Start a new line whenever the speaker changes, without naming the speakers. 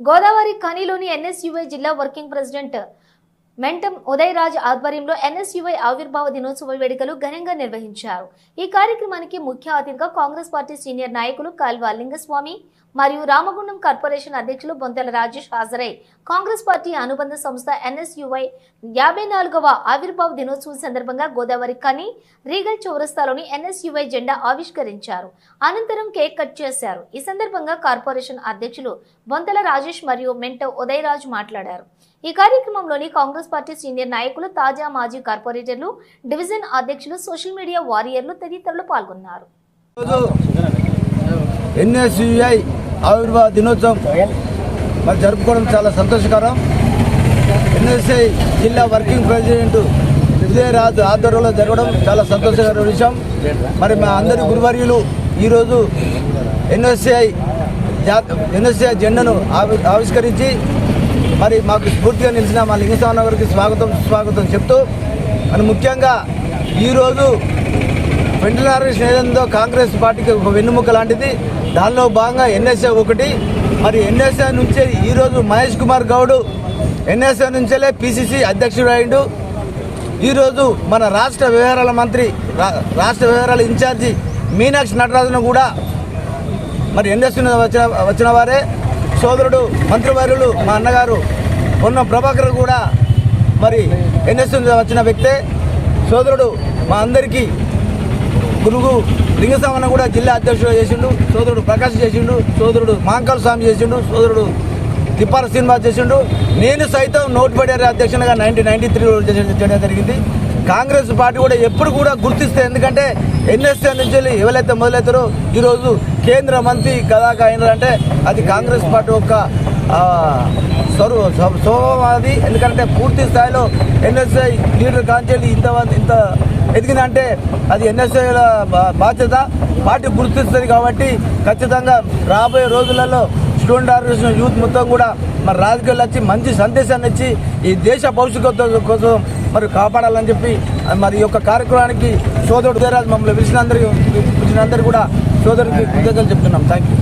గోదావరి ఖనిలోని ఎన్ఎస్యుఐ జిల్లా working president Mentam Uday Raj ఆధ్వర్యంలో ఎన్ఎస్యుఐ ఆవిర్భావ దినోత్సవ వేడుకలు ఘనంగా నిర్వహించారు. ఈ కార్యక్రమానికి ముఖ్య అతిథిగా కాంగ్రెస్ పార్టీ సీనియర్ నాయకులు కాల్వ లింగస్వామి మరియు రామగుండం కార్పొరేషన్ అధ్యక్షులు బొంతెల రాజేష్ హాజరై కాంగ్రెస్ పార్టీ అనుబంధ సంస్థ ఎన్ఎస్యుఐ యాభై నాలుగవ ఆవిర్భావ దినోత్సవం సందర్భంగా గోదావరి కని రీగల్ చౌరస్తాలోని ఎన్ఎస్యుఐ జెండా ఆవిష్కరించారు. అనంతరం కేక్ కట్ చేశారు. ఈ సందర్భంగా కార్పొరేషన్ అధ్యక్షులు బొంతెల రాజేష్ మరియు మెంటో ఉదయరాజ్ మాట్లాడారు. ఈ కార్యక్రమంలోని కాంగ్రెస్ పార్టీ సీనియర్ నాయకులు తాజా మాజీ కార్పొరేటర్లు డివిజన్ అధ్యక్షులు సోషల్ మీడియా వారియర్లు తదితరులు పాల్గొన్నారు.
ఎన్ఎస్యుఐ ఆవిర్భావ దినోత్సవం మరి జరుపుకోవడం చాలా సంతోషకరం. ఎన్ఎస్ఐ జిల్లా వర్కింగ్ ప్రెసిడెంట్ విజయరాజు ఆధ్వర్యంలో జరగడం చాలా సంతోషకర విషయం. మరి మా అందరి గురువర్యులు ఈరోజు ఎన్ఎస్ఐ ఎన్ఎస్ఐ జెండాను ఆవి ఆవిష్కరించి మరి మాకు స్ఫూర్తిగా నిలిచిన మా లింగస్వామి గారికి స్వాగతం స్వాగతం చెప్తూ మరి ముఖ్యంగా ఈరోజు వెంటనారాయణ స్నేహంతో కాంగ్రెస్ పార్టీకి ఒక వెన్నుముక లాంటిది. దానిలో భాగంగా ఎన్ఎస్ఏ ఒకటి. మరి ఎన్ఎస్ఏ నుంచే ఈరోజు మహేష్ కుమార్ గౌడ్ ఎన్ఎస్ఏ నుంచేలే పిసిసి అధ్యక్షుడు అయిండు. ఈరోజు మన రాష్ట్ర వ్యవహారాల మంత్రి రా- రాష్ట్ర వ్యవహారాల ఇన్ఛార్జి మీనాక్షి నటరాజును కూడా మరి ఎన్ఎస్ వచ్చిన వచ్చిన వారే. సోదరుడు మంత్రివర్యులు మా అన్నగారు ఉన్న ప్రభాకర్ కూడా మరి ఎన్ఎస్సీ వచ్చిన వ్యక్తే. సోదరుడు మా అందరికీ గురుగు లింగస్వామన్న కూడా జిల్లా అధ్యక్షుడు చేసిండు సోదరుడు ప్రకాష్ చేసిండు సోదరుడు మాంకాల స్వామి చేసిండు సోదరుడు తిప్పాల శ్రీనివాస్ చేసిండు. నేను సైతం నోట్ పడే అధ్యక్షునిగా నైన్టీన్ నైన్టీ త్రీలో చేయడం జరిగింది. కాంగ్రెస్ పార్టీ కూడా ఎప్పుడు కూడా గుర్తిస్తే ఎందుకంటే ఎన్ఎస్ఏ నుంచి ఎవరైతే మొదలవుతారో ఈరోజు కేంద్ర మంత్రి కదాక అయినారంటే అది కాంగ్రెస్ పార్టీ యొక్క స్వరూ స్వభావం అది. ఎందుకంటే పూర్తి స్థాయిలో ఎన్ఎస్ఐ లీడర్ కాంచెల్లి ఇంత ఇంత ఎదిగిందంటే అది ఎన్ఎస్ఐల బాధ్యత. పార్టీ గుర్తిస్తుంది కాబట్టి ఖచ్చితంగా రాబోయే రోజులలో స్టూడెంట్ ఆర్గనైజేషన్ యూత్ మొత్తం కూడా మరి రాజకీయాలు వచ్చి మంచి సందేశాన్ని ఇచ్చి ఈ దేశ భవిష్యత్తు కోసం మరి కాపాడాలని చెప్పి మరి ఈ యొక్క కార్యక్రమానికి సోదరుడు ఉదయరాజు మమ్మల్ని పిలిచినందరికీ పిలిచినందరూ కూడా సోదరుడికి కృతజ్ఞతలు చెప్తున్నాం. Thank you